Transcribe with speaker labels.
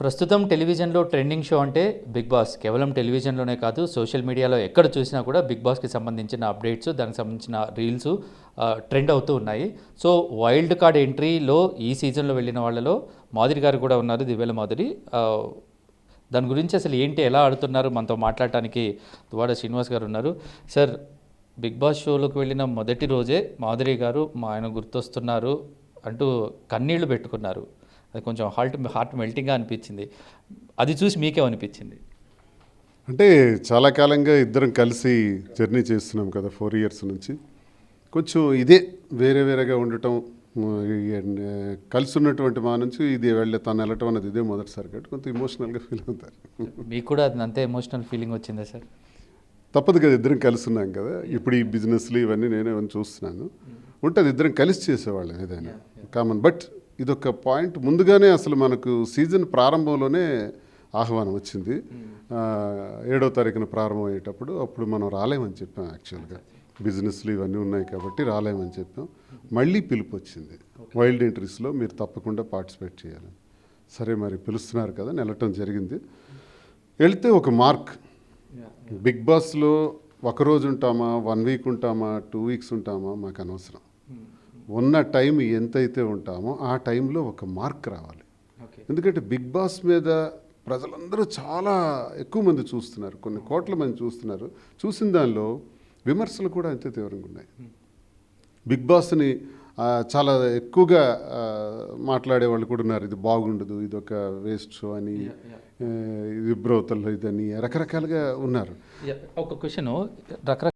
Speaker 1: ప్రస్తుతం టెలివిజన్లో trending show అంటే బిగ్ బాస్. కేవలం టెలివిజన్లోనే కాదు సోషల్ మీడియాలో ఎక్కడ చూసినా కూడా బిగ్ బాస్కి సంబంధించిన అప్డేట్స్ దానికి సంబంధించిన రీల్స్ ట్రెండ్ అవుతూ ఉన్నాయి. సో వైల్డ్ కార్డ్ ఎంట్రీలో ఈ సీజన్లో వెళ్ళిన వాళ్ళలో మాధురి గారు కూడా ఉన్నారు దివ్యల మాధురి. దాని గురించి అసలు ఏంటి ఎలా ఆడుతున్నారు మనతో మాట్లాడటానికి దువాడ శ్రీనివాస్ గారు ఉన్నారు. సార్ బిగ్ బాస్ షోలోకి వెళ్ళిన మొదటి రోజే మాధురి గారు మా ఆయన గుర్తొస్తున్నారు అంటూ కన్నీళ్ళు పెట్టుకున్నారు. అది కొంచెం హార్ట్ హార్ట్ మెల్టింగ్గా అనిపించింది. అది చూసి మీకేమనిపించింది
Speaker 2: అంటే చాలా కాలంగా ఇద్దరం కలిసి జర్నీ చేస్తున్నాం కదా ఫోర్ ఇయర్స్ నుంచి. కొంచెం ఇదే వేరే వేరేగా ఉండటం కలిసి ఉన్నటువంటి మా నుంచి ఇది వెళ్ళే తను వెళ్ళటం అనేది ఇదే మొదటిసారి కాబట్టి కొంత ఇమోషనల్గా ఫీల్ అవుతారు.
Speaker 1: మీకు కూడా అది అంతే ఎమోషనల్ ఫీలింగ్ వచ్చిందా సార్?
Speaker 2: తప్పదు కదా ఇద్దరం కలిసి ఉన్నాం కదా. ఇప్పుడు ఈ బిజినెస్లు ఇవన్నీ నేనే ఇవన్నీ చూస్తున్నాను ఉంటుంది ఇద్దరం కలిసి చేసేవాళ్ళం ఏదైనా. కామన్ బట్ ఇదొక పాయింట్. ముందుగానే అసలు మనకు సీజన్ ప్రారంభంలోనే ఆహ్వానం వచ్చింది. ఆ, ఏడో తారీఖున ప్రారంభం అయ్యేటప్పుడు అప్పుడు మనం రాలేమని చెప్పాం యాక్చువల్గా. బిజినెస్లు ఇవన్నీ ఉన్నాయి కాబట్టి రాలేమని చెప్పాం. మళ్ళీ పిలుపు వచ్చింది. వైల్డ్ ఎంట్రీస్లో మీరు తప్పకుండా పార్టిసిపేట్ చేయాలి సరే మరి పిలుస్తున్నారు కదా వెళ్ళటం జరిగింది. వెళ్తే ఒక మార్క్. బిగ్ బాస్లో ఒక రోజు ఉంటామా వన్ వీక్ ఉంటామా టూ వీక్స్ ఉంటామా మాకు అనవసరం. ఉన్న టైం ఎంతైతే ఉంటామో ఆ టైంలో ఒక మార్క్ రావాలి. ఎందుకంటే బిగ్ బాస్ మీద ప్రజలందరూ చాలా ఎక్కువ మంది చూస్తున్నారు. కొన్ని కోట్ల మంది చూస్తున్నారు. చూసిన దానిలో విమర్శలు కూడా అంతే తీవ్రంగా ఉన్నాయి. బిగ్ బాస్ని చాలా ఎక్కువగా మాట్లాడే వాళ్ళు కూడా ఉన్నారు. ఇది బాగుండదు ఇది ఒక వేస్ట్ షో అని ఇది బ్రోతల్లో ఇదని రకరకాలుగా ఉన్నారు.
Speaker 1: ఒక క్వశ్చన్ రకరకాల